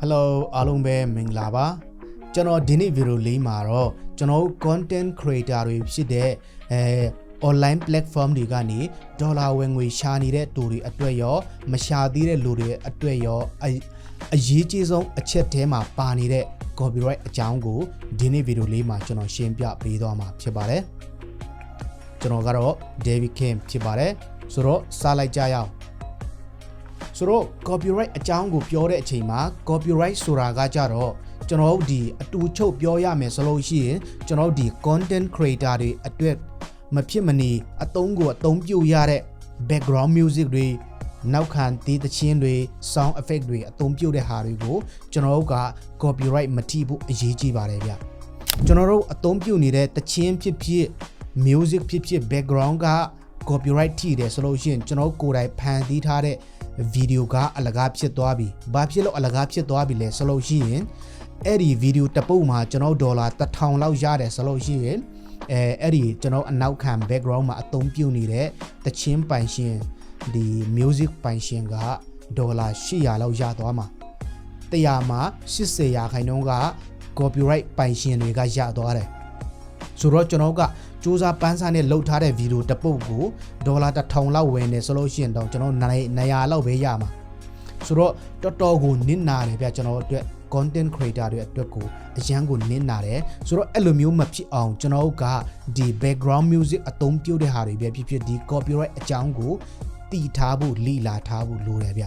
Hello အားလုံးပဲမင်္ဂလာပါကျွန်တော်ဒီနေ့ဗီဒီယိုလေးမှာတော့ကျွန်တော်တို့ content creator တွေဖြစ်တဲ့အဲ online platform တွေကနေဒေါ်လာဝင်ငွေရှာနေတဲ့တူတွေအတွက်ရောမရှာသေးတဲ့လူတွေအတွက်ရောအအရေးကြီးဆုံးအချက်ထဲမှာပါနေတဲ့ copyright အကြောင်းကိုဒီနေ့ဗီဒီယိုလေးမှာကျွန်တော်ရှင်းပြပေးသွားမှာဖြစ်ပါတယ်ကျွန်တော်ကတော့ David Kim ဖြစ်ပါတယ် ဆိုတော့စလိုက်ကြရအောင်ဆိုတော့ copyright အကြောင်းကိုပြောတဲ့အချိန်မှာ copyright ဆိုတာကကြတော့ကျွန်တော်တို့ဒီအတူချုပ်ပြောရမယ်ဆိုလို့ရှိရင်ကျွန်တော်တို့ဒီ content creator တွေအတွက်မဖြစ်မနေအသုံးကိုအသုံးပြုရတဲ့ background music တွေနောက်ခံတီးသချင်းတွေ sound effect တွေအသုံးပြုတဲ့ဟာတွေကိုကျွန်တော်တို့က copyright မထိဘူးအရေးကြီးပါတယ်ဗျကျွန်တော်တို့အသုံးပြုနေတဲ့သချင်းဖြစ်ဖြစ် music ဖြစ်ဖြစ် background က copyright ထိတယ်ဆိုလို့ရှိရင်ကျွန်တော်ကိုယ်တိုင်ဖန်တီးထားတဲ့ဗီဒီယိုကအလကားဖြစ်သွားပြီ။ဘာဖြစ်လို့အလကားဖြစ်သွားပြီလဲဆိုလို့ရှိရင်အဲ့ဒီဗီဒီယိုတစ်ပုတ်မှာကျွန်တော်ဒေါ်လာ1000လောက်ရတယ်ဆိုလို့ရှိရင်အဲအဲ့ဒီကျွန်တော်အနောက်ခံ background မှာအသုံးပြုနေတဲ့တချင်းပိုင်ရှင်ဒီ music ပိုင်ရှင်ကဒေါ်လာ800လောက်ရသွားမှာ100မှာ80ရာခိုင်နှုန်းက copyright ပိုင်ရှင်တွေကရသွားတယ် ဆိုတော့ကျွန်တော်ကစူးစမ်းပန်းစားနဲ့လှုပ်ထားတဲ့ဗီဒီယိုတစ်ပုတ်ကိုဒေါ်လာ1000လောက်ဝင်နေဆိုလို့ရှိရင်တော့ကျွန်တော်နိုင်900လောက်ပဲရမှာဆိုတော့တော်တော်ကိုနစ်နာတယ်ဗျကျွန်တော်အတွက် content creator တွေအတွက်ကိုအရန်ကိုနစ်နာတယ်ဆိုတော့အဲ့လိုမျိုးမဖြစ်အောင်ကျွန်တော်ကဒီ background music အသုံးပြုတဲ့ဟာတွေပဲဖြစ်ဖြစ်ဒီ copyright အကြောင်းကိုတည်ထားဖို့လီလာထားဖို့လိုတယ်ဗျ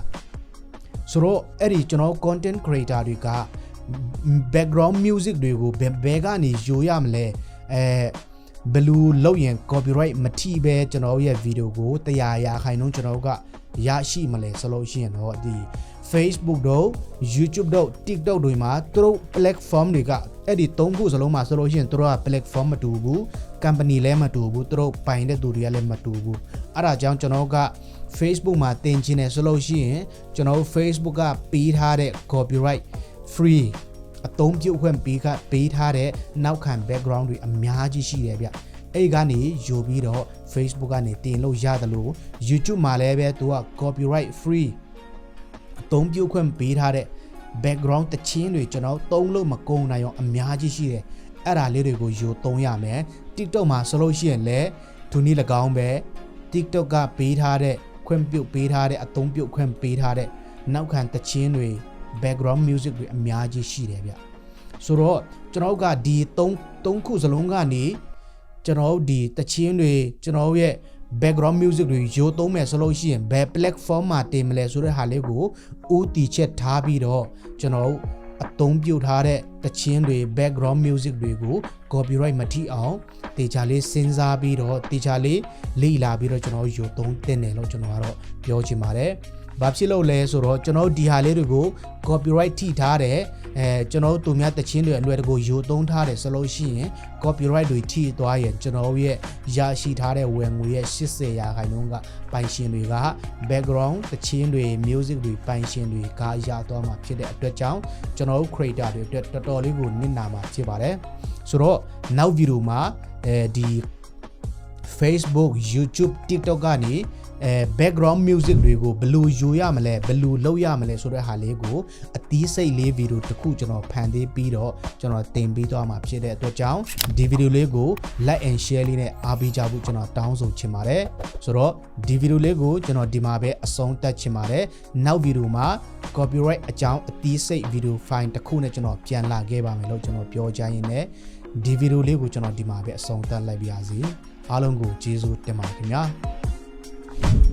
ဆိုတော့အဲ့ဒီကျွန်တော် content creator တွေက background music တွေကိုဘယ်ဘဲကနေယူရမလဲ အဲဘယ်လိုလုပ်ရင် copyright မထိပဲကျွန်တော်ရဲ့ဗီဒီယိုကိုတရားရာခိုင်နှုန်းကျွန်တော်ကရရှိမလဲဆိုလို့ရှိရင်တော့ဒီ Facebook တို့ YouTube တို့ TikTok တွေမှာသူတို့ platform တွေကအဲ့ဒီသုံးခုစလုံးမှာဆိုလို့ရှိရင်သူတို့က platform မတူဘူး company လည်းမတူဘူးသူတို့ပိုင်တဲ့သူတွေကလည်းမတူဘူးအဲ့ဒါကြောင့်ကျွန်တော်က Facebook မှာတင်ချင်တယ်ဆိုလို့ရှိရင်ကျွန်တော် Facebook ကပေးထားတဲ့ copyright free အသုံးပြုခွင့်ပေးကပေးထားတဲ့နောက်ခံ background တွေအများကြီးရှိတယ်ဗျအဲ့ဒီကနေယူပြီးတော့ Facebook ကနေတင်လို့ရတယ်လို့ YouTube မှာလည်းပဲသူက copyright free အသုံးပြုခွင့်ပေးထားတဲ့ background တချင်းတွေကျွန်တော်သုံးလို့မကုန်နိုင်အောင်အများကြီးရှိတယ်အဲ့ဒါလေးတွေကိုယူသုံးရမယ် TikTok မှာဆိုလို့ရှိရင်လည်းသူနည်း၎င်းပဲ TikTok ကပေးထားတဲ့ခွင့်ပြုပေးထားတဲ့အသုံးပြုခွင့်ပေးထားတဲ့နောက်ခံတချင်းတွေ background music တွေအများကြီးရှိတယ်ဗျဆိုတော့ကျွန်တော်တို့ကဒီ3 3ခုစလုံးကနေကျွန်တော်တို့ဒီတချင်းတွေကျွန်တော်တို့ရဲ့ background music တွေရိုးသုံးမယ်ဆိုလို့ရှိရင်ဘယ် platform မှာတင်မလဲဆိုတဲ့ဟာလေးကိုဦးတည်ချက်ထားပြီးတော့ကျွန်တော်တို့အသုံးပြုထားတဲ့တချင်းတွေ background music တွေကို copyright မထိအောင်တေချာလေးစဉ်းစားပြီးတော့တေချာလေးလေ့လာပြီးတော့ကျွန်တော်ရိုးသုံးတင်တယ်လို့ကျွန်တော်ကတော့ပြောချင်ပါတယ် ဘာဖြစ်လို့လဲဆိုတော့ကျွန်တော်ဒီဟာလေးတွေကို copyright ထိထားတယ်အဲကျွန်တော်တို့သူများတချင်းတွေအလွယ်တကူယူသုံးထားတယ်ဆိုလို့ရှိရင် copyright တွေထိသွားရင်ကျွန်တော်ရဲ့ရရှိထားတဲ့ဝင်ငွေရဲ့80ရာခိုင်နှုန်းကပိုင်ရှင်တွေက background တချင်းတွေ music တွေပိုင်ရှင်တွေကရသွားမှာဖြစ်တဲ့အတွက်ကြောင့်ကျွန်တော်တို့ creator တွေအတွက်တော်တော်လေးကိုနစ်နာမှာဖြစ်ပါတယ်ဆိုတော့နောက်ဗီဒီယိုမှာအဲဒီ Facebook YouTube TikTok ကနေ အဲ background music တွေကိုဘယ်လိုယူရမလဲဘယ်လိုလုပ်ရမလဲဆိုတဲ့ဟာလေးကိုအသီးစိတ်လေးဗီဒီယိုတစ်ခုကျွန်တော်ဖန်သေးပြီးတော့ကျွန်တော်တင်ပေးသွားမှာဖြစ်တဲ့အတွက်ကြောင့်ဒီဗီဒီယိုလေးကို like and share လေးနဲ့အားပေးကြဖို့ကျွန်တော်တောင်းဆိုချင်ပါတယ်ဆိုတော့ဒီဗီဒီယိုလေးကိုကျွန်တော်ဒီမှာပဲအဆုံးသတ်ချင်ပါတယ်နောက်ဗီဒီယိုမှာ copyright အကြောင်းအသီးစိတ်ဗီဒီယို file တစ်ခုနဲ့ကျွန်တော်ပြန်လာခဲ့ပါမယ်လို့ကျွန်တော်ပြောချင်ရင်းနဲ့ဒီဗီဒီယိုလေးကိုကျွန်တော်ဒီမှာပဲအဆုံးသတ်လိုက်ပါရစေအားလုံးကိုကျေးဇူးတင်ပါတယ်ခင်ဗျာ Thank you.